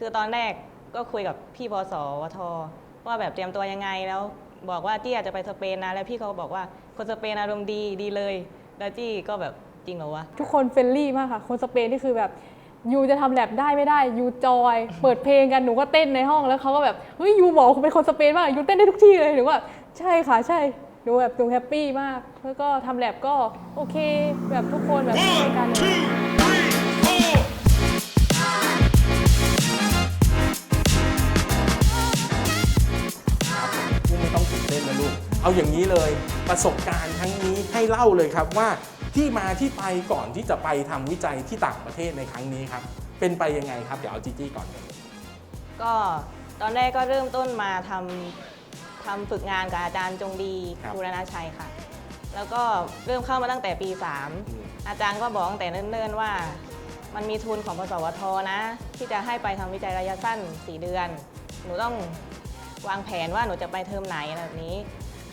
คือตอนแรกก็คุยกับพี่พสวทว่าแบบเตรียมตัวยังไงแล้วบอกว่าจี้อาจจะไปสเปนนะแล้วพี่เขาบอกว่าคนสเปนอารมณ์ดีดีเลย แล้วจี้ก็แบบจริงเหรอวะทุกคนเฟรนลี่มากค่ะ คนสเปนนี่คือแบบยูจะทำแลบได้ไม่ได้ยูจอย เปิดเพลงกันหนูก็เต้นในห้องแล้วเขาก็แบบเฮ้ยยูบอกว่าคุณเป็นคนสเปนมากยูเต้นได้ทุกที่เลยหนูว่าใช่ค่ะใช่หนูแบบหนูแฮปปี้มาก แล้วก็ทำแลบก็โอเค แบบทุกคนแบบช่วยกันเลย เอาอย่างนี้เลยประสบการณ์ครั้งนี้ให้เล่าเลยครับว่าที่มาที่ไปก่อนที่จะไปทำวิจัยที่ต่างประเทศในครั้งนี้ครับ เป็นไปยังไงครับ เดี๋ยวเอาจีจี้ก่อนเลยก็ตอนแรกก็เริ่มต้นมาทำทำฝึกงานกับอาจารย์จงดีบูรณชัยค่ะ แล้วก็เริ่มเข้ามาตั้งแต่ปี 3 อาจารย์ก็บอกตั้งแต่เนิ่นๆว่า มันมีทุนของปสวทนะ ที่จะให้ไปทำวิจัยระยะสั้น 4 เดือน หนูต้องวางแผนว่าหนูจะไปเทอมไหนอะไรแบบนี้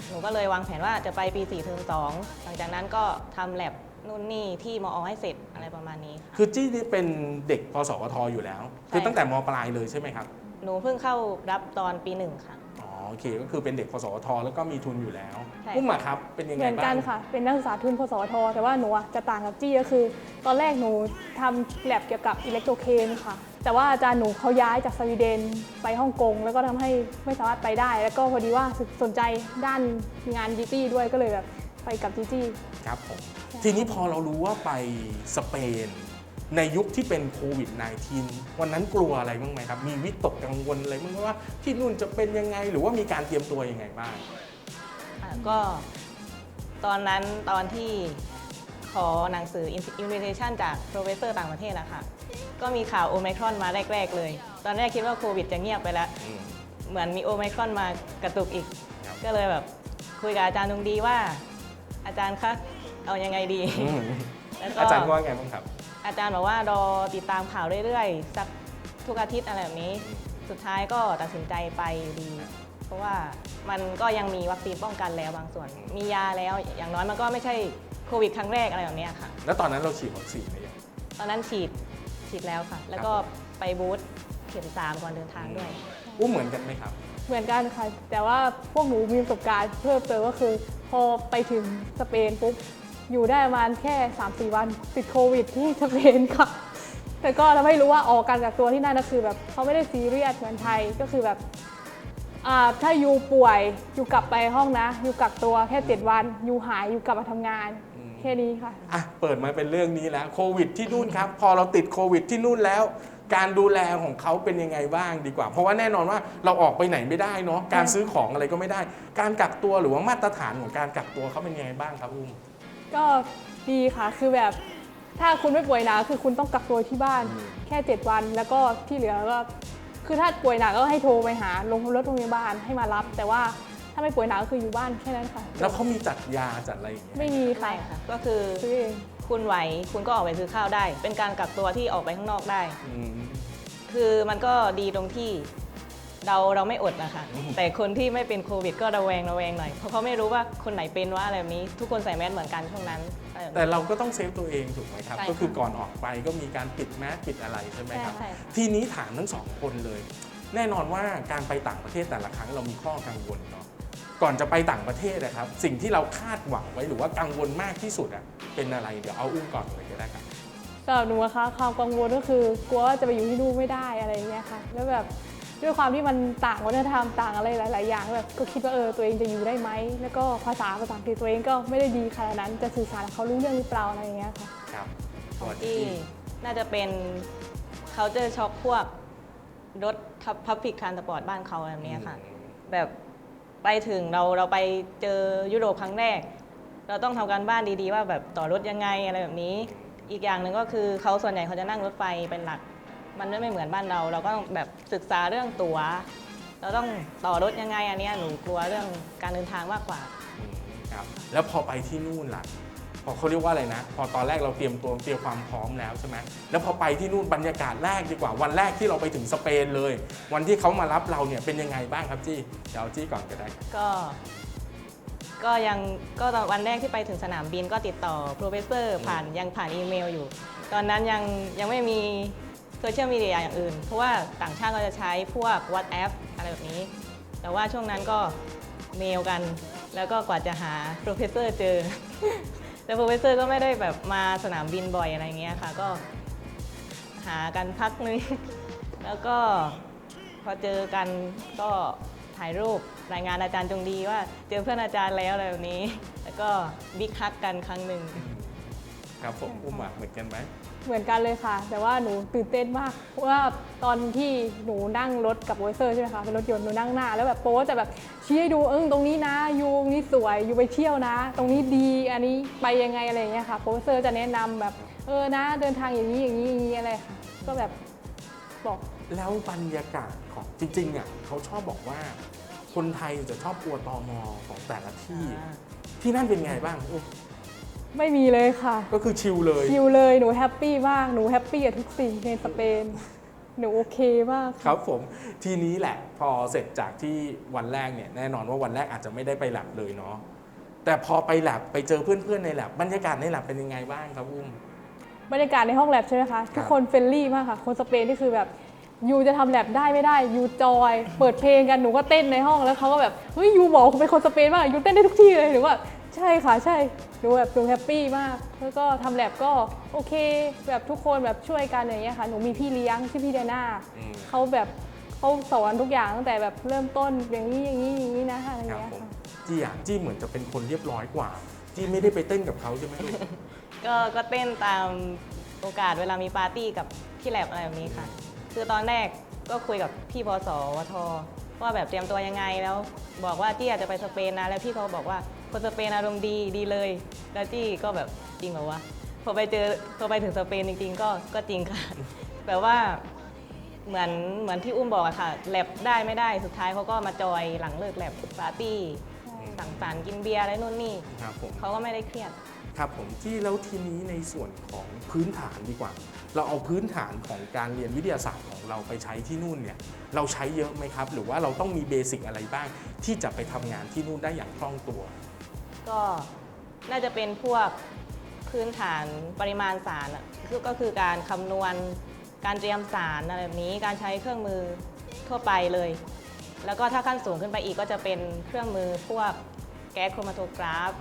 หนูก็เลยวางแผนว่าจะไปปี4เทอม2หลังจากนั้นก็ทำแลบนู่นนี่ที่มอให้เสร็จอะไรประมาณนี้ค่ะ คือจี้นี่เป็นเด็กพสวทอยู่แล้ว คือใช่ตั้งแต่มปลายเลยใช่ไหมครับ หนูเพิ่งเข้ารับตอนปีหนึ่งค่ะอ๋อ โอเค ก็คือเป็นเด็กพสวท แล้วก็มีทุนอยู่แล้วใช่ อุ้มอะครับ เป็นยังเหไงมือนบ้างกันค่ะ เป็นนักศึกษาทุนพสวท แต่ว่าหนูอะจะต่างกับจี้ก็คือ ตอนแรกหนูทำแลบเกี่ยวกับอิเล็กโทรเคนค่ะ แต่ว่าอาจารย์หนูเขาย้ายจากสวีเดนไปฮ่องกง แล้วก็ทำให้ไม่สามารถไปได้ แล้วก็พอดีว่าสนใจด้านงานจีจี้ด้วยก็เลยแบบไปกับจีจี้ ครับผม ทีนี้พอเรารู้ว่าไปสเปน ในยุคที่เป็นโควิด -19 วันนั้นกลัวอะไรบ้างไหมครับ มีวิตกกังวลอะไรบ้างไหมว่าที่นู่นจะเป็นยังไงหรือว่ามีการเตรียมตัวยังไงบ้างอะก็ตอนนั้นตอนที่ขอหนังสือ invitation จาก professor ต่างประเทศอะค่ะก็มีข่าวโอไมครอนมาแรก ๆ เลย ตอนแรกคิดว่าโควิดจะเงียบไปแล้ว อืม เหมือนมีโอไมครอนมากระตุกอีก ครับ ก็เลยแบบคุยกับอาจารย์ตรงดีว่า อาจารย์คะเอายังไงดี อืมแล้วก็อาจารย์ว่าไงบ้างครับ อาจารย์บอกว่ารอติดตามข่าวเรื่อยๆ สักทุกอาทิตย์อะไรแบบนี้ สุดท้ายก็ตัดสินใจไปอยู่ดี เพราะว่ามันก็ยังมีวัคซีนป้องกันแล้วบางส่วน มียาแล้วอย่างน้อยมันก็ไม่ใช่โควิดครั้งแรกอะไรแบบเนี้ยค่ะ แล้วตอนนั้นเราฉีดวัคซีนหรือยัง ตอนนั้นฉีดฉีดแล้วค่ะ แล้วก็ไปบูธเข็มสามก่อนเดินทางด้วยอุ้มเหมือนกันไหมครับ เหมือนกันค่ะ แต่ว่าพวกหนูมีประสบการณ์เพิ่มเติมก็คือ พอไปถึงสเปนปุ๊บ อยู่ได้ประมาณแค่ 3-4 วันติดโควิดที่สเปนค่ะ แต่ก็ทำให้รู้ว่าออกการกักตัวที่นั่นก็คือแบบเขาไม่ได้ซีเรียสเหมือนไทยก็คือแบบอ่าถ้ายูป่วยยูกลับไปห้องนะยูกักตัวแค่7วันยูหายยูกลับมาทำงานอืมแค่นี้ค่ะอะเปิดมาเป็นเรื่องนี้แล้วโควิดที่นู่นครับ พอเราติดโควิดที่นู่นแล้ว การดูแลของเขาเป็นยังไงบ้างดีกว่า เพราะว่าแน่นอนว่าเราออกไปไหนไม่ได้เนาะการซื้อของอะไรก็ไม่ได้ การกักตัวหรือว่ามาตรฐานของการกักตัวเขาเป็นยังไงบ้างครับอุ้ม ก็ดีค่ะคือแบบถ้าคุณไม่ป่วยหนักคือคุณต้องกักตัวที่บ้านอืมแค่ 7 วันแล้วก็ที่เหลือก็คือถ้าป่วยหนักก็ให้โทรไปหาลงรถโรงพยาบาลให้มารับ แต่ว่าถ้าไม่ป่วยหนักก็คืออยู่บ้านแค่นั้นค่ะ แล้วเขามีจัดยาจัดอะไรอย่างเงี้ยไม่มีค่ะใช่ค่ะ ก็คือซื้อเอง คุณไหวคุณก็ออกไปซื้อข้าวได้ เป็นการกักตัวที่ออกไปข้างนอกได้ อืม คือมันก็ดีตรงที่ เราเราไม่อดนะคะอืมแต่คนที่ไม่เป็นโควิดก็ระแวงระแวงหน่อย เพราะเขาไม่รู้ว่าคนไหนเป็นว่าอะไรแบบนี้ ทุกคนใส่แมสเหมือนกันช่วงนั้นอะไรแบบแต่นี้เราก็ต้องเซฟตัวเองถูกไหมครับ ใช่ค่ะก็คือก่อนออกไปก็มีการปิดแมสปิดอะไรใช่ไหมครับใช่ค่ะ ทีนี้ถามทั้งสองคนเลย แน่นอนว่าการไปต่างประเทศแต่ละครั้งเรามีข้อกังวลเนาะ ก่อนจะไปต่างประเทศนะครับ สิ่งที่เราคาดหวังไว้หรือว่ากังวลมากที่สุดอะเป็นอะไร เดี๋ยวเอาอุ้มก่อนเลยก็ได้ครับ สำหรับหนูนะคะความกังวลก็คือกลัวว่าจะไปอยู่ที่นู่นไม่ได้อะไรอย่างเงี้ยค่ะ แล้วแบบ ด้วยความที่มันต่างวัฒนธรรมต่างอะไรหลาย ๆ อย่างแบบก็คิดว่าเออตัวเองจะอยู่ได้ไหมแล้วก็ภาษาภาษาอังกฤษตัวเองก็ไม่ได้ดีขนาดนั้นจะสื่อสารกับเขารู้เรื่องหรือเปล่าอะไรอย่างเงี้ยค่ะครับของที่น่าจะเป็น culture shock พวกรถ public transport บ้านเขาแบบนี้ค่ะ แบบไปถึงเราเราไปเจอยุโรปครั้งแรก เราต้องทำการบ้านดี ๆ ว่าแบบต่อรถยังไงอะไรแบบนี้ อีกอย่างหนึ่งก็คือเขาส่วนใหญ่เขาจะนั่งรถไฟเป็นหลัก มันไม่เหมือนบ้านเรา เราก็ต้องแบบศึกษาเรื่องตั๋ว เราต้องต่อรถยังไงอันเนี้ยหนูกลัวเรื่องการเดินทางมากกว่าอืมครับแล้วพอไปที่นู่นล่ะ พอเขาเรียกว่าอะไรนะ พอตอนแรกเราเตรียมตัวเตรียมความพร้อมแล้วใช่ไหมแล้วพอไปที่นู่นบรรยากาศแรกดีกว่า วันแรกที่เราไปถึงสเปนเลย วันที่เขามารับเราเนี่ยเป็นยังไงบ้างครับจี้เดี๋ยวเอาจี้ก่อนก็ได้ก็ ก็ยังก็ตอนวันแรกที่ไปถึงสนามบินก็ติดต่อโปรเฟสเซอร์ผ่านยังผ่านอีเมลอยู่ ตอนนั้นยังยังไม่มี โซเชียลมีเดียอย่างอื่น เพราะว่าต่างชาติก็จะใช้พวก WhatsApp อะไรแบบนี้ แต่ว่าช่วงนั้นก็เมลกัน แล้วก็กว่าจะหาโปรเฟสเซอร์เจอ แต่โปรเฟสเซอร์ก็ไม่ได้แบบมาสนามบินบ่อยอะไรเงี้ยค่ะ ก็หากันพักนึง แล้วก็พอเจอกันก็ถ่ายรูปรายงานอาจารย์จงดีว่า เจอเพื่อนอาจารย์แล้วอะไรแบบนี้ แล้วก็บิ๊กฮักกันครั้งหนึ่งครับผมอุ้มอะเหมือนกันไหม เหมือนกันเลยค่ะ แต่ว่าหนูตื่นเต้นมากเพราะว่าตอนที่หนูนั่งรถกับโวเซอร์ใช่ไหมคะเป็นรถยนต์หนูนั่งหน้า แล้วแบบโป๊จะแบบชี้ให้ดูเออตรงนี้นะยูตรงนี้สวยยูไปเที่ยวนะ ตรงนี้ดีอันนี้ไปยังไงอะไรอย่างเงี้ยค่ะโปรเซอร์จะแนะนำแบบเออนะ เดินทางอย่างนี้อย่างนี้อย่างนี้อะไรค่ะก็แบบบอกแล้วบรรยากาศของจริงๆอะเขาชอบบอกว่า คนไทยจะชอบกลัวตอมอของแต่ละที่ ที่นั่นเป็นไงบ้างอุ้ม ไม่มีเลยค่ะ ก็คือชิลเลยชิลเลยหนูแฮปปี้มากหนูแฮปปี้กับทุกสิ่งในสเปนหนูโอเคมากคค่ะรับผมทีนี้แหละพอเสร็จจากที่วันแรกเนี่ยแน่นอนว่าวันแรกอาจจะไม่ได้ไปแลบเลยเนาะแต่พอไปแลบไปเจอเพื่อนๆในแลบบรรยากาศในแลบเป็นยังไงบ้างครับอุ้มบรรยากาศในห้องแลบใช่ไหมคะทุกคนเฟรนลี่มากค่ะคนสเปนนี่คือแบบยูจะทำแลบได้ไม่ได้ยูจอยเปิดเพลงกันหนูก็เต้นในห้องแล้วเขาก็แบบเฮ้ยยูบอกคุณเป็นคนสเปนมากยูเต้นได้ทุกที่เลยหนูว่า ใช่ค่ะใช่หนูแบบหนูแฮปปี้มาก แล้วก็ทำแลบก็โอเค แบบทุกคนแบบช่วยกันอย่างเงี้ยค่ะ หนูมีพี่เลี้ยงชื่อพี่เดน่าอืม เขาแบบเขาสอนทุกอย่างตั้งแต่แบบเริ่มต้นอย่างนี้อย่างนี้อย่างนี้นะอะไรอคย่างรับเงี้ยผมค่ะ จี้อะจี้เหมือนจะเป็นคนเรียบร้อยกว่าจี้ไม่ได้ไปเต้นกับเขาใช่ไหมลูก ก็ก็เต้นตามโอกาสเวลามีปาร์ตี้กับที่แลบอะไรแบบนี้ค่ะ คือตอนแรกก็คุยกับพี่พศวทว่าแบบเตรียมตัวยังไงแล้ว บอกว่าจี้อาจจะไปสเปนนะแล้วพี่เขาบอกว่า คนสเปนอารมณ์ดีดีเลยแล้วจี้ก็แบบจริงเหรอวะพอไปเจอพอไปถึงสเปนจริง ๆ ก็ก็จริงค่ะ แบบว่าเหมือนเหมือนที่อุ้มบอกอะค่ะแลบได้ไม่ได้สุดท้ายเขาก็มาจอยหลังเลิกแลบปาร์ตี้สังสรรค์กินเบียร์อะไรนู่นนี่ครับผม เขาก็ไม่ได้เครียด ครับผมที่แล้วทีนี้ในส่วนของพื้นฐานดีกว่า เราเอาพื้นฐานของการเรียนวิทยาศาสตร์ของเราไปใช้ที่นู่นเนี่ยเราใช้เยอะไหมครับ หรือว่าเราต้องมีเบสิกอะไรบ้าง ที่จะไปทำงานที่นู่นได้อย่างคล่องตัว ก็น่าจะเป็นพวกพื้นฐานปริมาณสารอะคือก็คือการคำนวณการเตรียมสารอะไรแบบนี้การใช้เครื่องมือทั่วไปเลย แล้วก็ถ้าขั้นสูงขึ้นไปอีกก็จะเป็นเครื่องมือพวกแก๊สโครมาโทกราฟ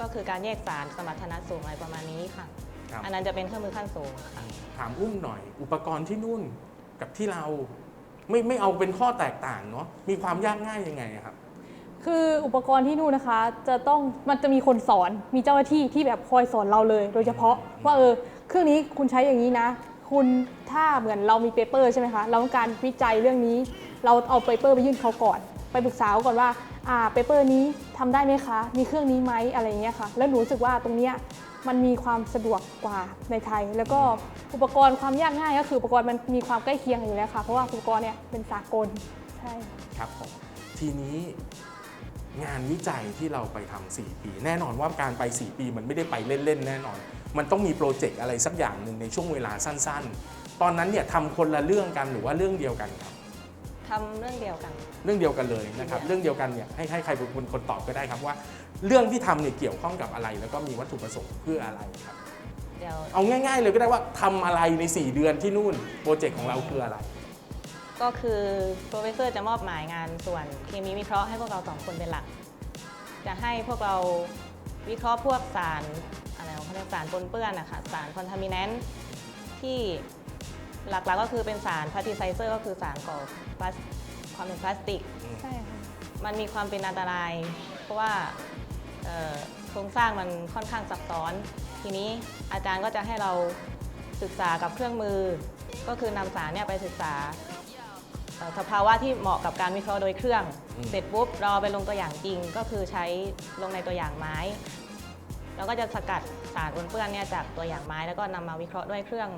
ก็คือการแยกสารสมรรถนะสูงอะไรประมาณนี้ค่ะ ครับ อันนั้นจะเป็นเครื่องมือขั้นสูงค่ะ ถามอุ้มหน่อย อุปกรณ์ที่นู่นกับที่เรา ไม่ไม่เอาเป็นข้อแตกต่างเนาะมีความยากง่ายยังไงอะครับ คืออุปกรณ์ที่นู่นนะคะ จะต้องมันจะมีคนสอนมีเจ้าหน้าที่ที่แบบคอยสอนเราเลย โดยเฉพาะว่าเออเครื่องนี้คุณใช้อย่างนี้นะ คุณถ้าเหมือนเรามีเปเปอร์ใช่ไหมคะเราต้องการวิจัยเรื่องนี้ เราเอาเปเปอร์ไปยื่นเขาก่อน ไปปรึกษาเขาก่อนว่าอ่าเปเปอร์นี้ทำได้ไหมคะ มีเครื่องนี้ไหมอะไรอย่างเงี้ยค่ะ แล้วหนูรู้สึกว่าตรงเนี้ยมันมีความสะดวกกว่าในไทย แล้วก็อุปกรณ์ความยากง่ายก็คืออุปกรณ์มันมีความใกล้เคียงอยู่แล้วค่ะ เพราะว่าอุปกรณ์เนี่ยเป็นสากลใช่ครับผมทีนี้ งานวิจัยที่เราไปทำ4ปี แน่นอนว่าการไป 4 ปีมันไม่ได้ไปเล่น ๆ แน่นอน มันต้องมีโปรเจกต์อะไรสักอย่างหนึ่งในช่วงเวลาสั้น ๆ ตอนนั้นเนี่ยทำคนละเรื่องกันหรือว่าเรื่องเดียวกันครับทำเรื่องเดียวกัน เรื่องเดียวกันเลยนะครับ เรื่องเดียวกันเนี่ยให้ให้ใครเป็นคนตอบก็ได้ครับว่า เรื่องที่ทำเนี่ยเกี่ยวข้องกับอะไร แล้วก็มีวัตถุประสงค์เพื่ออะไรครับเดี๋ยวเอาง่าย ๆ เลยก็ได้ว่าทำอะไรใน 4 เดือนที่นู่นโปรเจกต์ของเราคืออะไร ก็คือโปรเฟสเซอร์จะมอบหมายงานส่วนเคมีวิเคราะห์ให้พวกเราสองคนเป็นหลัก จะให้พวกเราวิเคราะห์พวกสารอะไรเขาเรียกสารปนเปื้อนนะคะสารคอนทามิแนนต์ที่หลักๆก็คือเป็นสารพลาสติไซเซอร์ก็คือสารก่อพลาสความเป็นพลาสติก ใช่ค่ะ มันมีความเป็นอันตราย เพราะว่าเอ่อโครงสร้างมันค่อนข้างซับซ้อน ทีนี้อาจารย์ก็จะให้เราศึกษากับเครื่องมือ ก็คือนำสารเนี่ยไปศึกษาเอ่อ สภาวะที่เหมาะกับการวิเคราะห์โดยเครื่อง อืม เสร็จปุ๊บเราเอาไปลงตัวอย่างจริง ก็คือใช้ลงในตัวอย่างไม้ แล้วก็จะสกัดสารปนเปื้อนเนี่ยจากตัวอย่างไม้ แล้วก็นำมาวิเคราะห์ด้วยเครื่อง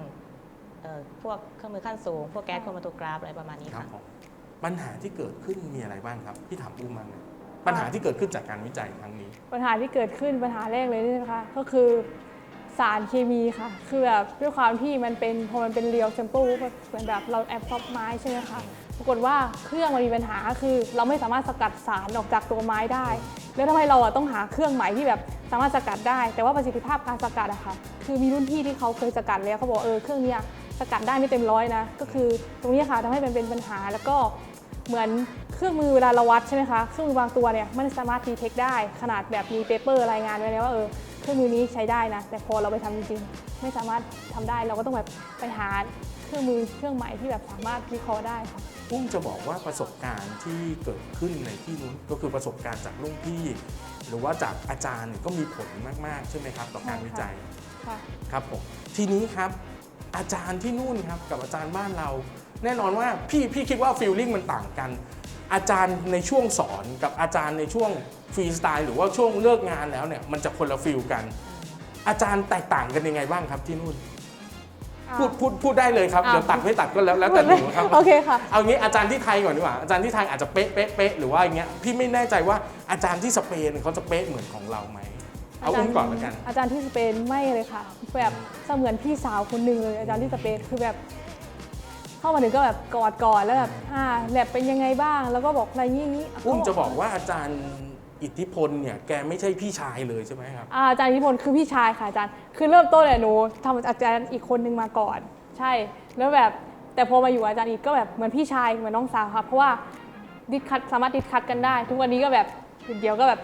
เอ่อพวกเครื่องมือขั้นสูง พวกแก๊สโครมาโตกราฟอะไรประมาณนี้ครับค่ะ ผมปัญหาที่เกิดขึ้นมีอะไรบ้างครับพี่ถามอุ้มมาเนี่ยปัญหาที่เกิดขึ้นจากการวิจัยครั้งนี้ ปัญหาที่เกิดขึ้นปัญหาแรกเลยนี่นะคะก็คือสารเคมีค่ะคือแบบด้วยความที่มันเป็นพอมันเป็นเรียวแซมเปิลเหมือนแบบเราแอบซอฟไม้ใช่ไหมคะ ปรากฏว่าเครื่องมันมีปัญหาคือ เราไม่สามารถสกัดสารออกจากตัวไม้ได้ แล้วทำไมเราอะต้องหาเครื่องใหม่ที่แบบสามารถสกัดได้ แต่ว่าประสิทธิภาพการสกัดอะค่ะคือมีรุ่นพี่ที่เขาเคยสกัดแล้วเขาบอกเออเครื่องเนี้ยสกัดได้ไม่เต็มร้อยนะ ก็คือตรงนี้ค่ะทำให้มันเป็นปัญหาแล้วก็เหมือนเครื่องมือเวลาเราวัดใช่ไหมคะเครื่องมือบางตัวเนี่ยไม่สามารถดีเทคได้ ขนาดแบบมีเปเปอร์รายงานไว้เลยว่าเออเครื่องมือนี้ใช้ได้นะ แต่พอเราไปทำจริงๆ ไม่สามารถทำได้เราก็ต้องแบบไปหาเครื่องมือเครื่องใหม่ที่แบบสามารถวิเคราะห์ได้ค่ะ อุ้มจะบอกว่าประสบการณ์ที่เกิดขึ้นในที่นู้นก็คือประสบการณ์จากรุ่นพี่ หรือว่าจากอาจารย์เนี่ยก็มีผลมากๆ ใช่ไหมครับ ต่อการใช่ค่ะวิจัยค่ะครับผมทีนี้ครับอาจารย์ที่นู่นครับกับอาจารย์บ้านเรา แน่นอนว่าพี่พี่คิดว่าฟีลลิ่งมันต่างกัน อาจารย์ในช่วงสอนกับอาจารย์ในช่วงฟรีสไตล์หรือว่าช่วงเลิกงานแล้วเนี่ยมันจะคนละฟีลกัน อาจารย์แตกต่างกันยังไงบ้างครับที่นู่น พูดพูดพูดได้เลยครับ อ่าเดี๋ยวตัดไม่ตัดก็แล้วแล้วแต่หนูครับ โอเคค่ะ เอางี้อาจารย์ที่ไทยก่อนดีกว่าอาจารย์ที่ไทยอาจจะเป๊ะเป๊ะเป๊ะหรือว่าอย่างเงี้ยพี่ไม่แน่ใจว่าอาจารย์ที่สเปนเขาจะเป๊ะเหมือนของเราไหมเอาอุ้มก่อนแล้วกัน อาจารย์ที่สเปนไม่เลยค่ะ แบบเสมือนพี่สาวคนหนึ่งเลยอาจารย์ที่สเปนคือแบบ เข้ามาถึงก็แบบกอดก่อนแล้วแบบอ่าแลบเป็นยังไงบ้าง แล้วก็บอกอะไรงี้งี้อุ้มจะบอกว่าอาจารย์ อิทธิพลเนี่ยแกไม่ใช่พี่ชายเลยใช่ไหมครับ อาอาจารย์นิพนธ์คือพี่ชายค่ะอาจารย์ คือเริ่มต้นเนี่ยหนูทำอาจารย์อีกคนนึงมาก่อน ใช่ แล้วแบบแต่พอมาอยู่อาจารย์อีกก็แบบเหมือนพี่ชายเหมือนน้องสาวค่ะเพราะว่าดิสคัทสามารถดิสคัทกันได้ ทุกวันนี้ก็แบบเดี๋ยวก็แบบ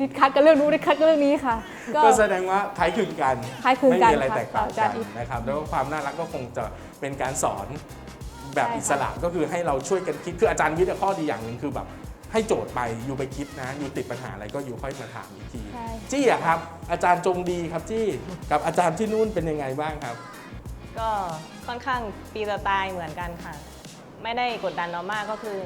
ดิสคัทกันเรื่องนู้นดิสคัทกันเรื่องนี้ค่ะก็ก็แสดงว่าคล้ายคลึงกันคล้ายคลึงกันไม่มีอะไรค่ะแตกต่างอากัจารนย์อิท นะครับ แล้วก็ความน่ารักก็คงจะเป็นการสอนแบบใช่ค่ะอิสระก็คือให้เราช่วยกันคิดคืออาจารย์วิทย์อะข้อดีอย่างหนึ่งคือแบบ ให้โจทย์ไปอยู่ไปคิดนะอยู่ติดปัญหาอะไรก็อยู่ค่อยมาถามอีกที ใช่ จี้อะครับ อาจารย์จงดีครับจี้กับอาจารย์ที่นู่นเป็นยังไงบ้างครับ ก็ค่อนข้างปีสไตล์เหมือนกันค่ะ ไม่ได้กดดันเรามากก็คือ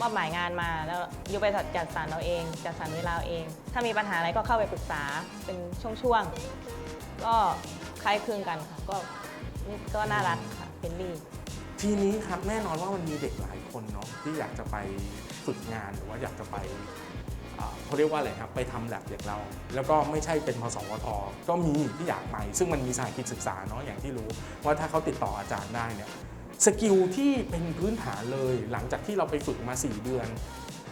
มอบหมายงานมาแล้วยูไปจัดสรรเราเอง จัดสรรเวลาเอาเอง ถ้ามีปัญหาอะไรก็เข้าไปปรึกษาเป็นช่วงๆก็คล้ายคลึงกันค่ะ ก็นี่ก็น่ารักค่ะเป็นรี ทีนี้ครับแน่นอนว่ามันมีเด็กหลายคนเนาะที่อยากจะไป ฝึกงานหรือว่าอยากจะไปเขาเรียกว่าอะไรครับไปทำแลบอย่างเรา แล้วก็ไม่ใช่เป็นพสวทก็มีที่อยากไปซึ่งมันมีสายกิจศึกษาเนาะอย่างที่รู้ ว่าถ้าเขาติดต่ออาจารย์ได้เนี่ยสกิลที่เป็นพื้นฐานเลยหลังจากที่เราไปฝึกมา 4 เดือน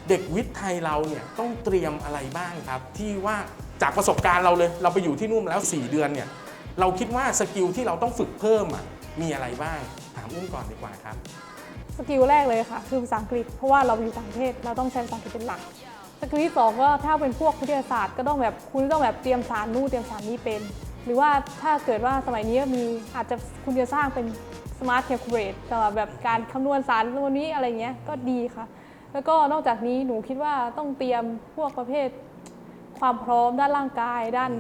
เด็กวิทย์ไทยเราเนี่ยต้องเตรียมอะไรบ้างครับ ที่ว่าจากประสบการณ์เราเลย เราไปอยู่ที่นู่นแล้ว 4 เดือนเนี่ยเราคิดว่าสกิลที่เราต้องฝึกเพิ่มอะมีอะไรบ้างถามอุ้มก่อนดีกว่าครับ สกิลแรกเลยค่ะ คือภาษาอังกฤษเพราะว่าเราอยู่ต่างประเทศเราต้องใช้ภาษาอังกฤษเป็นหลักสกิลที่สองก็ถ้าเป็นพวกวิทยาศาสตร์ก็ต้องแบบคุณต้องแบบเตรียมสารนู่นเตรียมสารนี้เป็น หรือว่าถ้าเกิดว่าสมัยนี้มีอาจจะคุณจะสร้างเป็น smart calculate สำหรับแบบการคำนวณสารตัวนี้อะไรเงี้ยก็ดีค่ะ แล้วก็นอกจากนี้หนูคิดว่าต้องเตรียมพวกประเภท ความพร้อมด้านร่างกายด้าน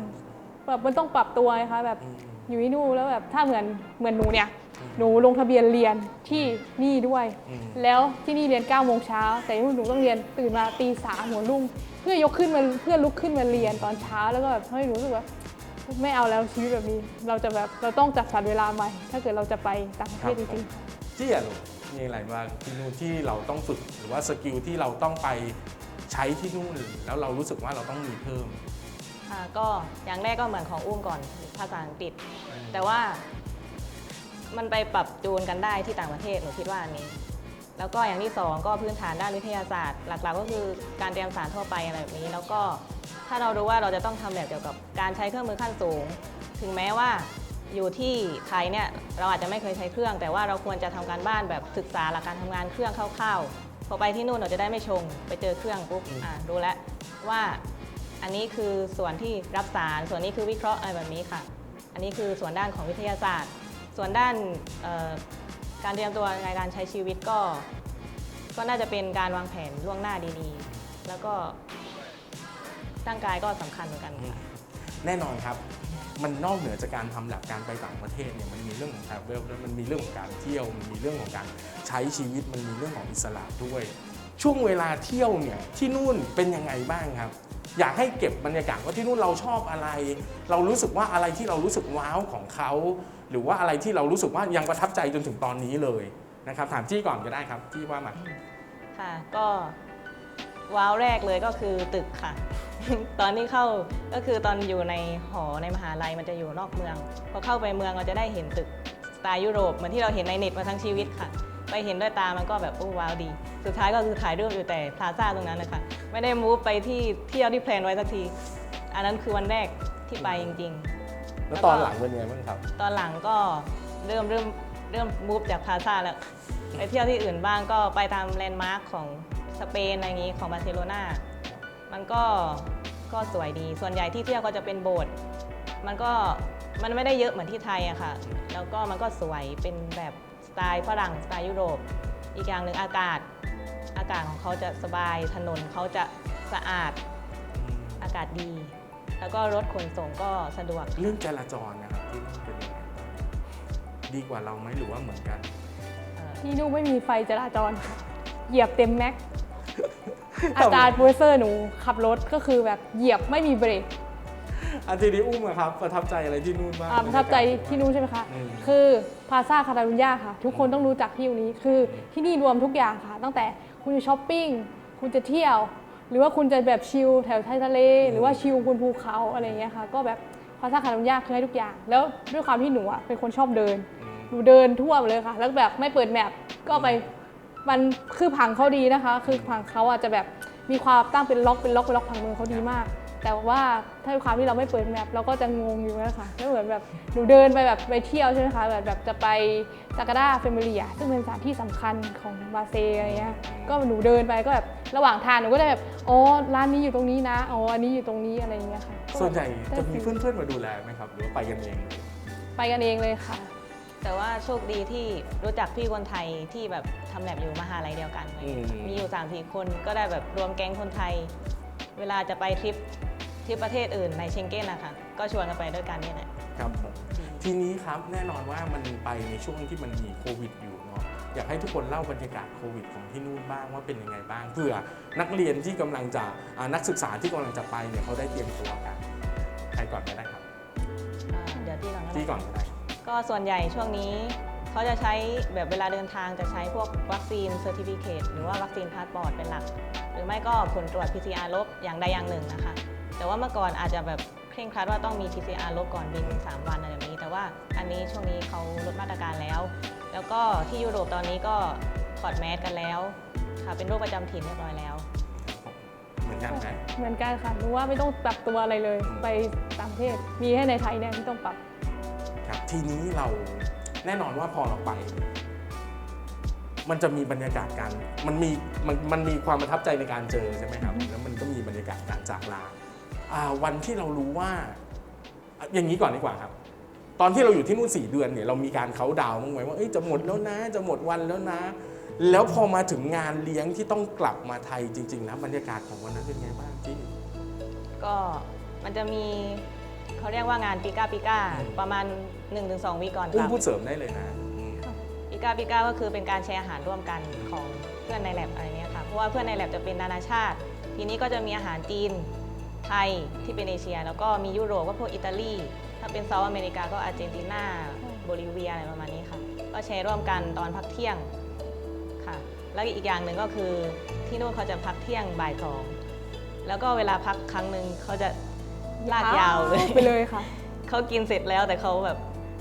แบบมันต้องปรับตัวนะคะแบบอยู่ที่นู่นแล้วแบบถ้าเหมือนเหมือนหนูเนี่ย หนูลงทะเบียนเรียนที่นี่ด้วย อืม แล้วที่นี่เรียน9ก้าโมงเช้า แต่ที่นู่นหนูต้องเรียนตื่นมาตีสามหัวรุ่ง เพื่อยกขึ้นมาเพื่อลุกขึ้นมาเรียนตอนเช้าแล้วก็แบบให้หนูรู้สึกว่าไม่เอาแล้วชีวิตแบบนี้ เราจะแบบเราต้องจัดสรรเวลาใหม่ ถ้าเกิดเราจะไปต่างประเทศจริงๆจี้อะลูกมีอะไรบ้างที่นู่นที่เราต้องฝึก หรือว่าสกิลที่เราต้องไปใช้ที่นู่นแล้วเรารู้สึกว่าเราต้องมีเพิ่มค่ะก็อย่างแรกก็เหมือนของอุ้มก่อนภาษาอังกฤษ แต่ว่า มันไปปรับจูนกันได้ที่ต่างประเทศหนูคิดว่าอันนี้ แล้วก็อย่างที่สองก็พื้นฐานด้านวิทยาศาสตร์ หลักๆ ก็คือการเตรียมสารทั่วไปอะไรแบบนี้ แล้วก็ถ้าเรารู้ว่าเราจะต้องทำแบบเกี่ยวกับการใช้เครื่องมือขั้นสูง ถึงแม้ว่าอยู่ที่ไทยเนี่ยเราอาจจะไม่เคยใช้เครื่อง แต่ว่าเราควรจะทำการบ้านแบบศึกษาหลักการทำงานเครื่องคร่าวๆพอไปที่นู่นเราจะได้ไม่ชง ไปเจอเครื่องปุ๊บอ่ารู้แล้วว่าอันนี้คือส่วนที่รับสาร ส่วนนี้คือวิเคราะห์อะไรแบบนี้ค่ะ อันนี้คือส่วนด้านของวิทยาศาสตร์ ส่วนด้านการเตรียมตัวในการใช้ชีวิตก็ ก็น่าจะเป็นการวางแผนล่วงหน้าดีๆ แล้วก็ร่างกายก็สำคัญเหมือนกันค่ะ แน่นอนครับ มันนอกเหนือจากการทำหลักการไปต่างประเทศเนี่ยมันมีเรื่องของ travel ด้วมันมีเรื่องของการเที่ยวมันมีเรื่องของการใช้ชีวิตมันมีเรื่องของอิสระด้วย ช่วงเวลาเที่ยวเนี่ยที่นู่นเป็นยังไงบ้างครับ อยากให้เก็บบรรยากาศว่าที่นู่นเราชอบอะไร เรารู้สึกว่าอะไรที่เรารู้สึกว้าวของเขา หรือว่าอะไรที่เรารู้สึกว่ายังประทับใจจนถึงตอนนี้เลยนะครับ ถามจี้ก่อนก็ได้ครับจี้ว่ามาค่ะ ก็ว้าวแรกเลยก็คือตึกค่ะ ตอนที่เข้าก็คือตอนอยู่ในหอในมหาลัยมันจะอยู่นอกเมืองพอเข้าไปเมืองเราจะได้เห็นตึกสไตล์ยุโรปเหมือนที่เราเห็นในเน็ตมาทั้งชีวิตค่ะ ไปเห็นด้วยตามันก็แบบโอ้ว้าวดี สุดท้ายก็คือถ่ายรูปอยู่แต่พลาซ่าตรงนั้นนะคะไม่ได้มูฟไปที่เที่ยวที่แพลนไว้สักที อันนั้นคือวันแรกที่ไปจริง ๆ แล้วตอนหลังเป็นยังไงบ้างครับ ตอนหลังก็เริ่มเริ่มเริ่มมูฟจากพาซาแล้วไปเที่ยวที่อื่นบ้างก็ไปตามแลนด์มาร์คของสเปนอะไรอย่างนี้ของบาร์เซโลนามันก็ก็สวยดี ส่วนใหญ่ที่เที่ยวก็จะเป็นโบสถ์มันก็มันไม่ได้เยอะเหมือนที่ไทยอะค่ะ แล้วก็มันก็สวยเป็นแบบสไตล์ฝรั่งสไตล์ยุโรป อีกอย่างหนึ่งอากาศ อากาศของเขาจะสบายถนนเขาจะสะอาดอากาศดี แล้วก็รถขนส่งก็สะดวก เรื่องจราจรนะครับที่นู่นเป็นยังไงดีกว่าเราไหมหรือว่าเหมือนกันเอ่อที่นู่นไม่มีไฟจราจรค่ะเหยียบเต็มแม็กซ์อาจารย์โปรเฟสเซอร์หนูขับรถก็คือแบบเหยียบไม่มีเบรกอาทีนี้อุ้มอะครับประทับใจอะไรที่นู่นบ้างอ่าประทับใจที่นู่นใช่ไหมคะ อืม คือพาซาคาตาลุญญาค่ะ ทุกคนต้องรู้จักที่ตรงนี้ คือที่นี่รวมทุกอย่างค่ะ ตั้งแต่คุณจะช้อปปิ้ง คุณจะเที่ยว หรือว่าคุณจะแบบชิลแถวชายทะเล หรือว่าชิลบนภูเขาอะไรอย่างเงี้ยค่ะ ก็แบบพาซาคาตาลุญญาคือให้ทุกอย่าง แล้วด้วยความที่หนูอะเป็นคนชอบเดินอืมหนูเดินทั่วไปเลยค่ะ แล้วแบบไม่เปิดแมปก็ไปมันคือผังเขาดีนะคะ คือผังเขาอาจจะแบบมีความตั้งเป็นล็อกเป็นล็อกเป็นล็อกผังเมืองเขาดีมาก แต่ว่าถ้าด้วยความที่เราไม่เปิดแมปเราก็จะงงอยู่นะคะแล้วเหมือนแบบหนูเดินไปแบบไปเที่ยวใช่ไหมคะแบบแบบจะไปซากาดาเฟมิเลียซึ่งเป็นสถานที่สำคัญของบาเซอะไรเงี้ยก็หนูเดินไปก็แบบระหว่างทางหนูก็ได้แบบอ๋อร้านนี้อยู่ตรงนี้นะอ๋ออันนี้อยู่ตรงนี้อะไรอย่างเงี้ยค่ะก็ส่วนใหญ่จะมีได้เพื่อนๆมาดูแลไหมครับ หรือว่าไปกันเอง ไปกันเองเลยค่ะ แต่ว่าโชคดีที่รู้จักพี่คนไทยที่แบบทำแลบอยู่มหาลัยเดียวกันอะไรเงี้ยอืมมีอยู่3ามสี่คนก็ได้แบบรวมแก๊งคนไทย เวลาจะไปทริป ทริปประเทศอื่นในเชงเก้นนะคะก็ชวนกันไปด้วยกันนี่แหละครับผมทีนี้ครับแน่นอนว่ามันไปในช่วงที่มันมีโควิดอยู่เนาะอยากให้ทุกคนเล่าบรรยากาศโควิดของที่นู่นบ้างว่าเป็นยังไงบ้างเพื่อนักเรียนที่กำลังจะอ่านักศึกษาที่กำลังจะไปเนี่ยเขาได้เตรียมตัวกันใครก่อนก็ได้ครับอ่าเดี๋ยวที่ก่อนก็ที่ได้ก่อนก็ได้ก็ส่วนใหญ่ช่วงนี้ เขาจะใช้แบบเวลาเดินทางจะใช้พวกวัคซีนเซอร์ติฟิเคตหรือว่าวัคซีนพาสปอร์ตเป็นหลัก หรือไม่ก็ผลตรวจ PCR ลบอย่างใดอย่างหนึ่งนะคะ แต่ว่าเมื่อก่อนอาจจะแบบเคร่งครัดว่าต้องมี PCR ลบก่อนบิน 3 วันอะไรแบบนี้ แต่ว่าอันนี้ช่วงนี้เขาลดมาตรการแล้ว แล้วก็ที่ยุโรปตอนนี้ก็ถอดแมสกันแล้วค่ะเป็นโรคประจำถิ่นเรียบร้อยแล้ว เหมือนกันไหมเหมือนกันค่ะหนูว่าไม่ต้องปรับตัวอะไรเลยอืมไปต่างประเทศมีแค่ในไทยเนี่ยที่ต้องปรับ ครับ ทีนี้เรา แน่นอนว่าพอเราไป มันจะมีบรรยากาศการมันมีมันมันมีความประทับใจในการเจอใช่ไหมครับแล้วมันก็มีบรรยากาศการจากลาอ่าวันที่เรารู้ว่าอะอย่างนี้ก่อนดีกว่าครับ ตอนที่เราอยู่ที่นู่นสี่เดือนเนี่ยเรามีการเขาน์ดาวน์บ้างไหมว่าเอ้ยจะหมดแล้วนะ จะหมดวันแล้วนะ แล้วพอมาถึงงานเลี้ยงที่ต้องกลับมาไทยจริงๆแล้วบรรยากาศของวันนั้นเป็นไงบ้างที่ก็มันจะมีเขาเรียกว่างานปิก้าปิก้าอืมประมาณ 1-2วีก่อนกอุ้มลับพูดเสริมได้เลยนะอืมปิก้าปิก้าก็คือเป็นการแชร์อาหารร่วมกันของเพื่อนในแลบอะไรเงี้ยค่ะ เพราะว่าเพื่อนในแลบจะเป็นนานาชาติ ทีนี้ก็จะมีอาหารจีน ไทยที่เป็นเอเชีย แล้วก็มียุโรปก็พวกอิตาลี ถ้าเป็นเซาท์อเมริกาก็อาร์เจนตินาโบลิเวียอะไรประมาณนี้ค่ะ ก็แชร์ร่วมกันตอนพักเที่ยงค่ะ แล้วอีกอย่างหนึ่งก็คือที่นู่นเขาจะพักเที่ยงบ่ายสองแล้วก็เวลาพักครั้งหนึ่งเขาจะลากยาวเลย ไปเลยค่ะ เขากินเสร็จแล้วแต่เขาแบบ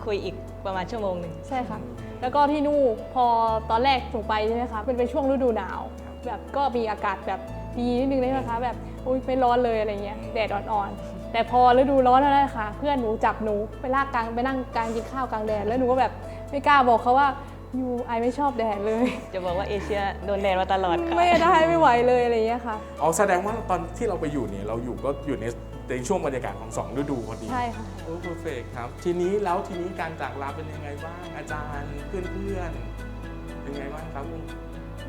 คุยอีกประมาณชั่วโมงหนึ่ง ใช่ค่ะ แล้วก็ที่นู่นพอตอนแรกส่งไปใช่ไหมคะเป็นเป็นช่วงฤดูหนาว แบบก็มีอากาศแบบดีนิดนึงได้ไหมคะ แบบอุ้ยไม่ร้อนเลยอะไรเงี้ยแดดอ่อนๆ แต่พอฤดูร้อนแล้วนะคะเพื่อนหนูจับหนูไปลากกลางไปนั่งกลางกินข้าวกลางแดดแล้วหนูก็แบบไม่กล้าบอกเขาว่ายูไอไม่ชอบแดดเลย จะบอกว่าเอเชียโดนแดดมาตลอดค่ะ ไม่ได้ไม่ไหวเลยอะไรเงี้ยค่ะ อ๋อแสดงว่าตอนที่เราไปอยู่เนี่ยเราอยู่ก็อยู่ใน ในช่วงบรรยากาศของสองฤดูพอดี ใช่ค่ะ โอ้เพอร์เฟกครับ ทีนี้แล้วทีนี้การจากลาเป็นยังไงบ้าง อาจารย์เพื่อนๆ เป็นยังไงบ้างครับอุ้ม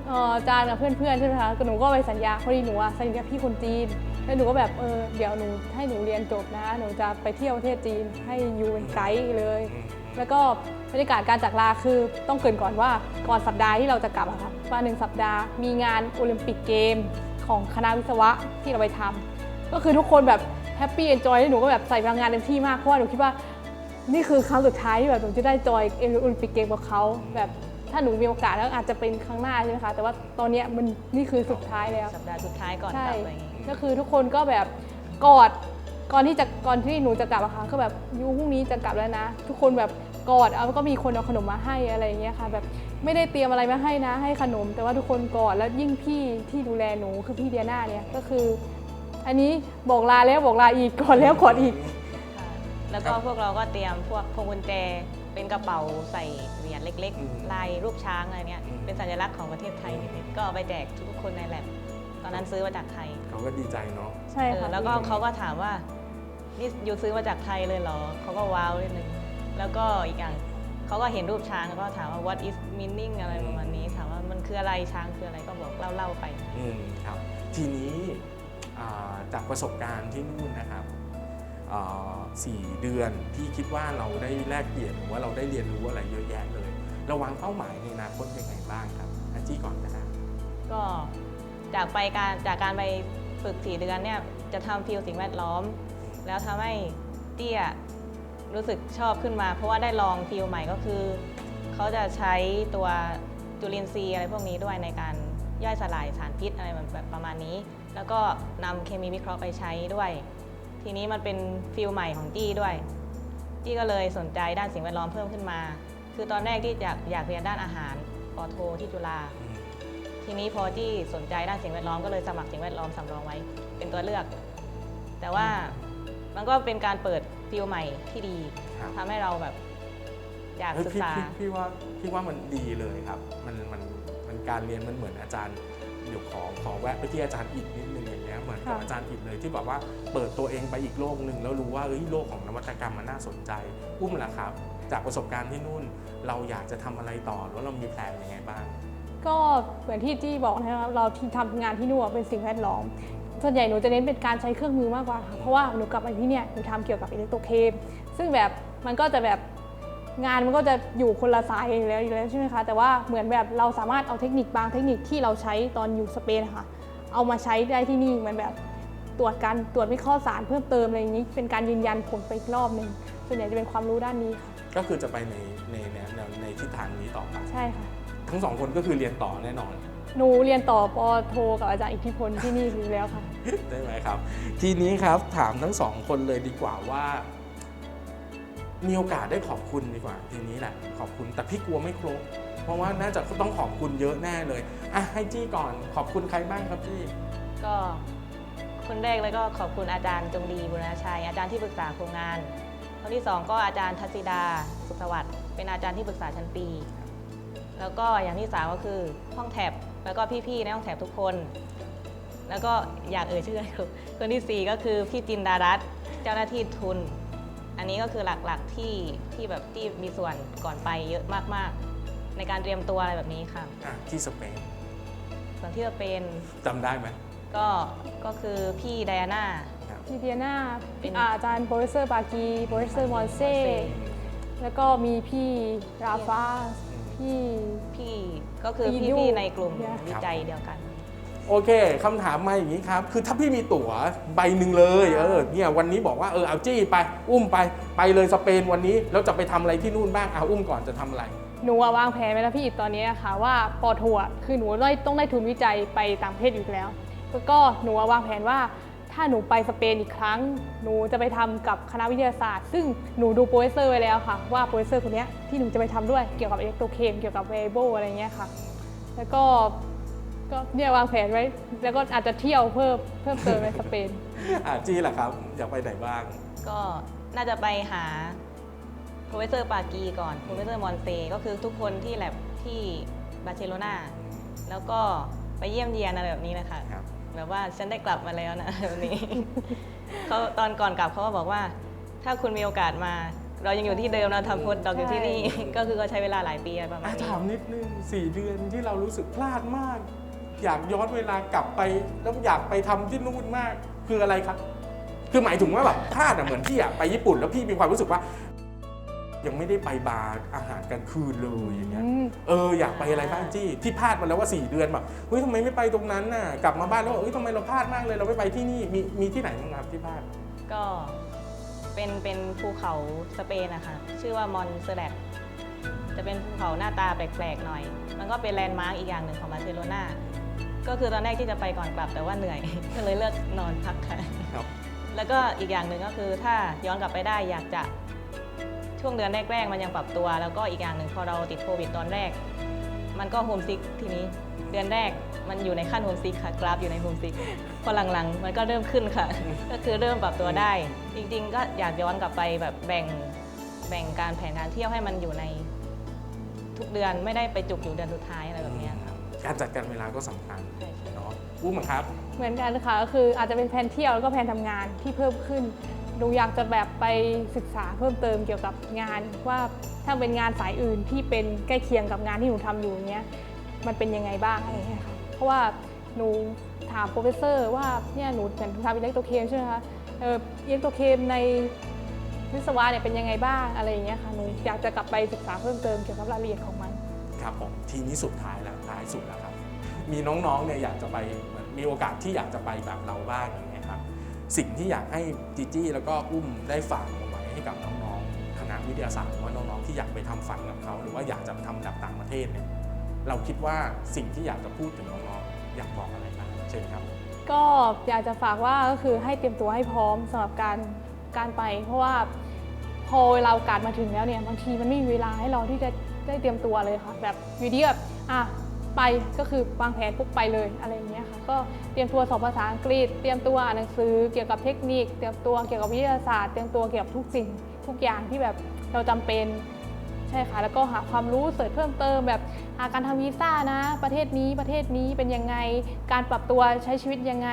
เอ่ออาจารย์กับเพื่อนๆใช่ไหมคะก็หนูก็ไปสัญญาพอดีหนูอะสัญญาพี่คนจีน แล้วหนูก็แบบเออเดี๋ยวหนูให้หนูเรียนจบนะ หนูจะไปเที่ยวประเทศจีนให้ยูเป็นไกด์เลย อืมแล้วก็บรรยากาศการจากลาคือต้องเกรินก่อนว่าก่อนสัปดาห์ที่เราจะกลับอะค่ะประมาณหนึ่งสัปดาห์มีงานโอลิมปิกเกมของคณะวิศวะที่เราไปทำก็คือทุกคนแบบ แฮปปี้เอนจอยหนูก็แบบใส่พลังงานเต็มที่มากเพราะว่าหนูคิดว่านี่คือครั้งสุดท้ายที่แบบหนูจะได้จอยโอลิมปิกเกมกับเขาแบบถ้าหนูมีโอกาสแล้วอาจจะเป็นครั้งหน้าใช่ไหมคะแต่ว่าตอนเนี้ยมันนี่คือสุดท้ายแล้วสัปดาห์สุดท้ายก่อนใช่กลับอะไรอย่างงี้ก็คือทุกคนก็แบบกอดก่อนที่จะก่อนที่หนูจะกลับอะค่ะก็แบบยูพรุ่งนี้จะกลับแล้วนะ ทุกคนแบบกอดเอาก็มีคนเอาขนมมาให้อะไรอย่างเงี้ยค่ะ แบบไม่ได้เตรียมอะไรมาให้นะให้ขนม แต่ว่าทุกคนกอดแล้วยิ่งพี่ที่ดูแลหนูคือพี่เดียนาเนี่ยก็คือ อันนี้บอกลาแล้วบอกลาอีกกอดแล้วกอดอีกค่ะแล้วก็พวกเราก็เตรียมพวกพวงกุญแจไปเป็นกระเป๋าใส่เหรียญเล็ก อืมๆ ลายรูปช้างอะไรเนี้ยอืม เป็นสัญลักษณ์ของประเทศไทยอืมนิดๆก็เอาไปแจกทุกๆคนในแลบตอนนั้นซื้อมาจากไทยเขาก็ดีใจเนาะ ใช่เออค่ะแล้วก็เขาก็ถามว่านี่ยูซื้อมาจากไทยเลยเหรอเขาก็ว้าวนิดนึงแล้วก็อีกอย่างเขาก็เห็นรูปช้างแล้วก็ถามว่า what is meaning อะไรประมาณนี้ถามว่ามันคืออะไรช้างคืออะไรก็บอกเล่าๆไป อืมครับ ทีนี้อ่า จากประสบการณ์ที่นู่นนะครับสี่เดือนที่คิดว่าเราได้แลกเปลี่ยนหรือว่าเราได้เรียนรู้อะไรเยอะแยะเลยราวางเป้าหมายในอนาคตยังไงบ้างครับอาจี้ก่อนก็ได้ก็จากไปการจากการไปฝึกสี่เดือนเนี่ยจะทำฟิลสิ่งแวดล้อม แล้วทำให้เตี้ยรู้สึกชอบขึ้นมา เพราะว่าได้ลองฟิลใหม่ก็คือ เขาจะใช้ตัวจุลินทรีย์อะไรพวกนี้ด้วยในการย่อยสลายสารพิษอะไรแบบประมาณนี้ แล้วก็นำเคมีวิเคราะห์ไปใช้ด้วย ทีนี้มันเป็นฟิลใหม่ของจี้ด้วย จี้ก็เลยสนใจด้านสิ่งแวดล้อมเพิ่มขึ้นมา คือตอนแรกที่อยากอยากเรียนด้านอาหารปอโทที่จุฬาทีนี้พอที่สนใจด้านสิ่งแวดล้อมก็เลยสมัครสิ่งแวดล้อมสำรองไว้ เป็นตัวเลือก แต่ว่ามันก็เป็นการเปิดฟิลใหม่ที่ดีครับทำให้เราแบบอยากเฮ้ยศึกพี่ษาพี่พี่ว่าพี่ว่ามันดีเลยครับ มันมันมันการเรียนมันเหมือนอาจารย์ เดี๋ยวขอขอแวะไปที่อาจารย์อิดนิดนึงอย่างเงี้ยเหมือนกับค่ะอาจารย์อิดเลยที่แบบว่าเปิดตัวเองไปอีกโลกหนึ่งแล้วรู้ว่าเอ้ยโลกของนวัตกรรมมันน่าสนใจ อุ้มล่ะครับ จากประสบการณ์ที่นู่นเราอยากจะทำอะไรต่อแล้วเรามีแพลนยังไงบ้าง ก็เหมือนที่จี้บอกนะครับเราที่ทำงานที่นู่นเป็นสิ่งแวดล้อมส่วนใหญ่หนูจะเน้นเป็นการใช้เครื่องมือมากกว่าค่ะเพราะว่าหนูกลับไปที่เนี่ยหนูทำเกี่ยวกับอิเล็กโทรเคมซึ่งแบบมันก็จะแบบ งานมันก็จะอยู่คนละสายอยู่แล้วอยู่แล้วใช่ไหมคะแต่ว่าเหมือนแบบเราสามารถเอาเทคนิคบางเทคนิคที่เราใช้ตอนอยู่สเปนนะคะเอามาใช้ได้ที่นี่เหมือนแบบตรวจการตรวจวิเคราะห์สารเพิ่มเติมอะไรอย่างนี้ เป็นการยืนยันผลไปอีกรอบหนึ่งส่วนใหญ่จะเป็นความรู้ด้านนี้ค่ะ ก็คือจะไปในในแนวแนวในทิศทางนี้ต่อไปใช่ค่ะ ทั้งสองคนก็คือเรียนต่อแน่นอน หนูเรียนต่อปอโทกับอาจารย์อิทธิพลที่นี่อยู่แล้วค่ะ ได้ไหมครับ ทีนี้ครับถามทั้งสองคนเลยดีกว่าว่า มีโอกาสได้ขอบคุณดีกว่าทีนี้แหละ ขอบคุณแต่พี่กลัวไม่ครบ เพราะว่าน่าจะต้องขอบคุณเยอะแน่เลยอะให้จี้ก่อนขอบคุณใครบ้างครับจี้ก็คนแรกเลยก็ขอบคุณอาจารย์จงดีบุรณชัย อาจารย์ที่ปรึกษาโครงงานคนที่สองก็อาจารย์ทัศศิดาสุขสวัสดิ์เป็นอาจารย์ที่ปรึกษาชั้นปี แล้วก็อย่างที่สามก็คือห้องแท็บแล้วก็พี่ๆในห้องแท็บทุกคน แล้วก็อยากเอ่ยชื่อครบคนที่สี่ก็คือพี่จินดารัตนเจ้าหน้าที่ทุน อันนี้ก็คือหลักๆที่ที่แบบที่มีส่วนก่อนไปเยอะมากๆ ในการเตรียมตัวอะไรแบบนี้ค่ะ อะที่สเปนส่วนที่จะเป็นจำได้ไหมก็ก็คือพี่ไดอาน่าครับพี่เดียนาเป็นอาจารย์โปรเฟสเซอร์ปากีโปรเฟสเซอร์มอนเซ่แล้วก็มีพี่ราฟาพี่ พี่ก็คือพี่พี่ยูพี่ในกลุ่มเนี่ยวิจัยเดียวกัน โอเคคำถามมาอย่างนี้ครับ คือถ้าพี่มีตั๋วใบหนึ่งเลย เออ เนี่ยวันนี้บอกว่าเออเอาจี้ไป อุ้มไป ไปเลยสเปนวันนี้ แล้วจะไปทำอะไรที่นู่นบ้างเอาอุ้มก่อนจะทำอะไร หนูอะวางแผนไว้แล้วพี่อิดตอนนี้อะค่ะว่าปอทัวคือหนูได้ต้องได้ทุนวิจัยไปต่างประเทศอยู่แล้ว แล้วก็หนูอะวางแผนว่าถ้าหนูไปสเปนอีกครั้ง หนูจะไปทำกับคณะวิทยาศาสตร์ ซึ่งหนูดูโปรเฟสเซอร์ไว้แล้วค่ะ ว่าโปรเฟสเซอร์คนเนี้ยที่หนูจะไปทำด้วยเกี่ยวกับอิเล็กโทรเคมเกี่ยวกับเวเบิลอะไรเงี้ยค่ะ แล้วก็ ก็เนี่ยวางแผนไว้ แล้วก็อาจจะเที่ยวเพิ่มเพิ่มเติมในสเปน อ่าจี้ล่ะครับ อยากไปไหนบ้าง ก็น่าจะไปหา โปรเฟสเซอร์ปากีก่อน โปรเฟสเซอร์มอนเซก็คือทุกคนที่แลบที่บาร์เซโลนาแล้วก็ไปเยี่ยมเยียนอะไรแบบนี้นะคะ ครับ แบบว่าฉันได้กลับมาแล้วนะ แบบนี้ เขาตอนก่อนกลับเขาก็บอกว่า ถ้าคุณมีโอกาสมา เรายังอยู่ที่เดิมเราทำโพสต์ดอกอยู่ที่นี่ ก็คือก็ใช้เวลาหลายปีอะไรประมาอะณนี้ ถามนิดนึงสี่เดือนที่เรารู้สึกพลาดมาก อยากย้อนเวลากลับไปแล้วอยากไปทำที่นู่นมากคืออะไรครับ คือหมายถึงว่าแบบพลาดอะเหมือนพี่อะไปญี่ปุ่น แล้วพี่มีความรู้สึกว่า ยังไม่ได้ไปบาร์อาหารกลางคืนเลยอย่างเงี้ยอืมเอออยากไปอะไรบ้างจี้ที่พลาดมาแล้วว่า 4 เดือนแบบเฮ้ยทำไมไม่ไปตรงนั้นน่ะกลับมาบ้านแล้วบอกเฮ้ยทำไมเราพลาดมากเลยเราไม่ไปที่นี่มีมีที่ไหนบ้างครับที่พลาดก็เป็นเป็นภูเขาสเปนนะคะชื่อว่ามอนเซแลตจะเป็นภูเขาหน้าตาแปลกๆหน่อย มันก็เป็นแลนด์มาร์กอีกอย่างหนึ่งของบาร์เซโลนา ก็คือตอนแรกที่จะไปก่อนกลับแต่ว่าเหนื่อย ก็เลยเลือกนอนพักค่ะ ครับ แล้วก็อีกอย่างหนึ่งก็คือถ้าย้อนกลับไปได้อยากจะช่วงเดือนแรกๆมันยังปรับตัว แล้วก็อีกอย่างหนึ่งพอเราติดโควิดตอนแรก มันก็โฮมซิกทีนี้เดือนแรกมันอยู่ในขั้นโฮมซิกค่ะ กราฟอยู่ในโฮมซิกพอหลังๆ มันก็เริ่มขึ้นค่ะ ก็คือเริ่มปรับตัวได้ จริงๆ ก็อยากย้อนกลับไปแบบแบ่งแบ่งการแผนการเที่ยวให้มันอยู่ในทุกเดือนไม่ได้ไปจุกอยู่เดือนสุดท้ายอะไรแบบเนี้ยครับ การจัดการเวลาก็สำคัญใช่ใช่เนาะอุ้มครับ เหมือนกันค่ะก็คืออาจจะเป็นแผนเที่ยวแล้วก็แผนทำงานที่เพิ่มขึ้นหนูอยากจะแบบไปศึกษาเพิ่มเติมเกี่ยวกับงาน ว่าถ้าเป็นงานสายอื่นที่เป็นใกล้เคียงกับงานที่หนูทำอยู่เนี้ยมันเป็นยังไงบ้างอะไรเงี้ยค่ะเพราะว่าหนูถามโปรเฟสเซอร์ว่าเนี่ยหนูเหมือนทำอิเล็กโทรเคมใช่ไหมคะเอออิเล็กโทรเคมในวิศวะเนี่ยเป็นยังไงบ้างอะไรอย่างเงี้ยค่ะหนูอยากจะกลับไปศึกษาเพิ่มเติมเกี่ยวกับรายละเอียดของมัน ครับผมทีนี้สุดท้ายแล้ว ท้ายสุดแล้วครับ มีน้องๆเนี่ยอยากจะไปมีโอกาสที่อยากจะไปแบบเราบ้างอย่างเงี้ยครับสิ่งที่อยากให้จีจี้แล้วก็อุ้มได้ฝากเอาไว้ให้กับน้องๆคณะวิทยาศาสตร์หรือว่าน้องๆที่อยากไปทำฝันกับเขาหรือว่าอยากจะทำจากต่างประเทศเนี่ยเราคิดว่าสิ่งที่อยากจะพูดถึงน้องๆอยากบอกอะไรบ้างเชิญครับ ก็อยากจะฝากว่าก็คือให้เตรียมตัวให้พร้อมสำหรับการการไป เพราะว่าพอเวลาโอกาสมาถึงแล้วเนี่ยบางทีมันไม่มีเวลาให้เราที่จะได้เตรียมตัวเลยค่ะแบบอยู่ดีแบบอะ ไปก็คือวางแผนปุ๊บไปเลยอะไรอย่างเงี้ยค่ะก็เตรียมตัวสอบภาษาอังกฤษ เตรียมตัวอ่านหนังสือเกี่ยวกับเทคนิค เตรียมตัวเกี่ยวกับวิทยาศาสตร์ เตรียมตัวเกี่ยวกับทุกสิ่ง ทุกอย่างที่แบบเราจำเป็นใช่ค่ะแล้วก็หาความรู้เสริมเพิ่มเติมแบบอาการทำวีซ่านะ ประเทศนี้ประเทศนี้เป็นยังไง การปรับตัวใช้ชีวิตยังไง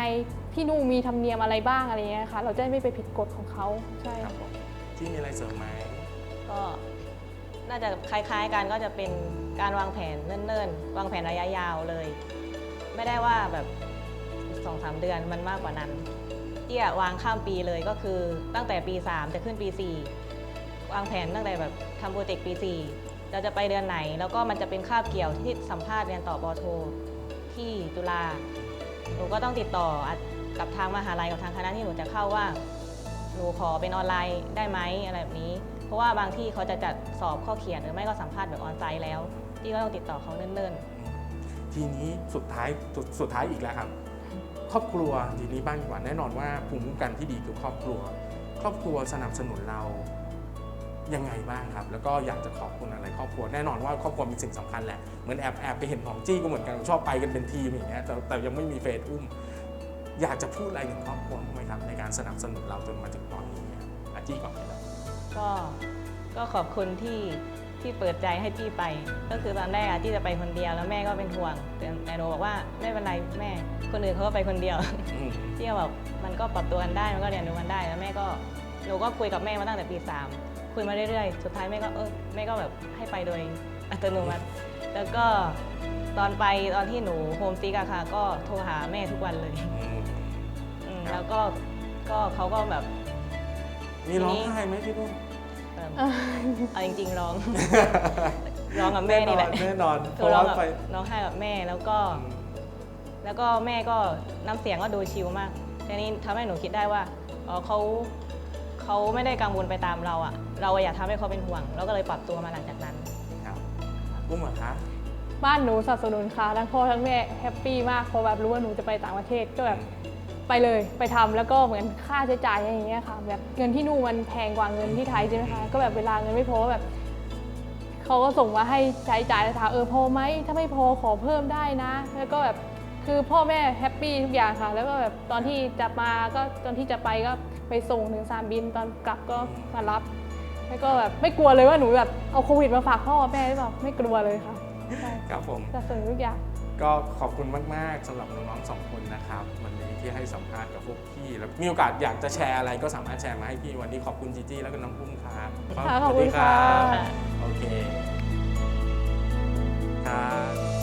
ที่นู่นมีธรรมเนียมอะไรบ้างอะไรเงี้ยค่ะ เราจะได้ไม่ไปผิดกฎของเขาใช่ครับผมที่มีอะไรเสริมไหมก็น่าจะคล้ายๆกันก็จะเป็น การวางแผนเนิ่นๆ วางแผนระยะยาวเลย ไม่ได้ว่าแบบสองสามเดือนมันมากกว่านั้นเตี้ยวางข้ามปีเลยก็คือตั้งแต่ปี 3 จะขึ้นปี 4 วางแผนตั้งแต่แบบทำโปรเจกต์ปี 4 เราจะไปเดือนไหน แล้วก็มันจะเป็นคาบเกี่ยวที่สัมภาษณ์เรียนต่อปอโท ที่จุฬาหนูก็ต้องติดต่อกับทางมหาลัยกับทางคณะที่หนูจะเข้าว่าหนูขอเป็นออนไลน์ได้ไหมอะไรแบบนี้ เพราะว่าบางที่เขาจะจัดสอบข้อเขียนหรือไม่ก็สัมภาษณ์แบบออนไซต์แล้ว ที่ก็ต้องติดต่อเขาเนิ่นทีนี้สุดท้ายสุดสุดท้ายอีกแล้วครับ ครอบครัวทีนี้บ้างดีกว่าแน่นอนว่าภูมิคุ้มกันที่ดีคือครอบครัว ครอบครัวสนับสนุนเรายังไงบ้างครับ แล้วก็อยากจะขอบคุณอะไรครอบครัวแน่นอนว่าครอบครัวมีสิ่งสำคัญแหละเหมือนแอบแอบไปเห็นของจี้ก็เหมือนกันชอบไปกันเป็นทีมอย่างเงี้ยแต่แต่ยังไม่มีเฟซอุ้ม อยากจะพูดอะไรถึงครอบครัวบ้างไหมครับ ในการสนับสนุนเราจนมาถึงตอนนี้ครับอาจี้ก่อนเลยครับ ๆ ก็ก็ขอบคุณที่ ที่เปิดใจให้จี้ไป ก็คือตอนแรกอะจี้จะไปคนเดียวแล้วแม่ก็เป็นห่วงแต่แต่หนูบอกว่าไม่เป็นไรแม่ คนอื่นเขาก็ไปคนเดียวอืมจี้ก็แบบมันก็ปรับตัวกันได้มันก็เรียนรู้กันได้แล้วแม่ก็หนูก็คุยกับแม่มาตั้งแต่ปีสามคุยมาเรื่อยๆ สุดท้ายแม่ก็เออแม่ก็แบบให้ไปโดยอัตโนมัติ แล้วก็ตอนไปตอนที่หนูโฮมซิกอะค่ะ ก็โทรหาแม่ทุกวันเลยอืมอืมครับแล้วก็ก็เขาก็แบบ มีร้องไห้ไหมพี่นุ่ม เอิ่มเอาจริงๆร้อง ร้องกับแม่นี่แหละแน่นอนเพคือราะร้องว่ากับไป ร้องไห้กับแม่แล้วก็ แล้วก็แม่ก็น้ำเสียงก็ดูชิลมากทีนี้ทำให้หนูคิดได้ว่าอ๋อเขาเขาไม่ได้กังวลไปตามเราอะเราอะอยากทำให้เขาเป็นห่วง เราก็เลยปรับตัวมาหลังจากนั้น ครับอุ้มเหรอคะบ้านหนูสนับสนุนค่ะทั้งพ่อทั้งแม่แฮปปี้มากพอแบบรู้ว่าหนูจะไปต่างประเทศก็แบบ ไปเลยไปทำแล้วก็เหมือนค่าใช้จ่ายอะไรอย่างเงี้ยค่ะแบบเงินที่นู่นมันแพงกว่าเงินที่ไทยใช่ไหมคะก็แบบเวลาเงินไม่พอแบบเขาก็ส่งมาให้ใช้จ่ายแล้วถามเออพอไหมถ้าไม่พอขอเพิ่มได้นะ แล้วก็แบบคือพ่อแม่แฮปปี้ทุกอย่างค่ะ แล้วก็แบบตอนที่จะมาก็ตอนที่จะไปก็ไปส่งถึงสนามบินตอนกลับก็มารับ แล้วก็แบบไม่กลัวเลยว่าหนูแบบเอาโควิดมาฝากพ่อแม่หรือเปล่าไม่กลัวเลยค่ะใช่ครับผมสนับสนุนทุกอย่างก็ขอบคุณมาก ๆสำหรับน้องๆสองคนนะครับวันนี้ ที่ให้สัมภาษณ์กับพวกพี่ แล้วมีโอกาสอยากจะแชร์อะไรก็สามารถแชร์มาให้พี่วันนี้ขอบคุณจีจี้แล้วก็น้องพุ่มครับค่ะขอบคุณสวัสดีรัค่ะ โอเคครับ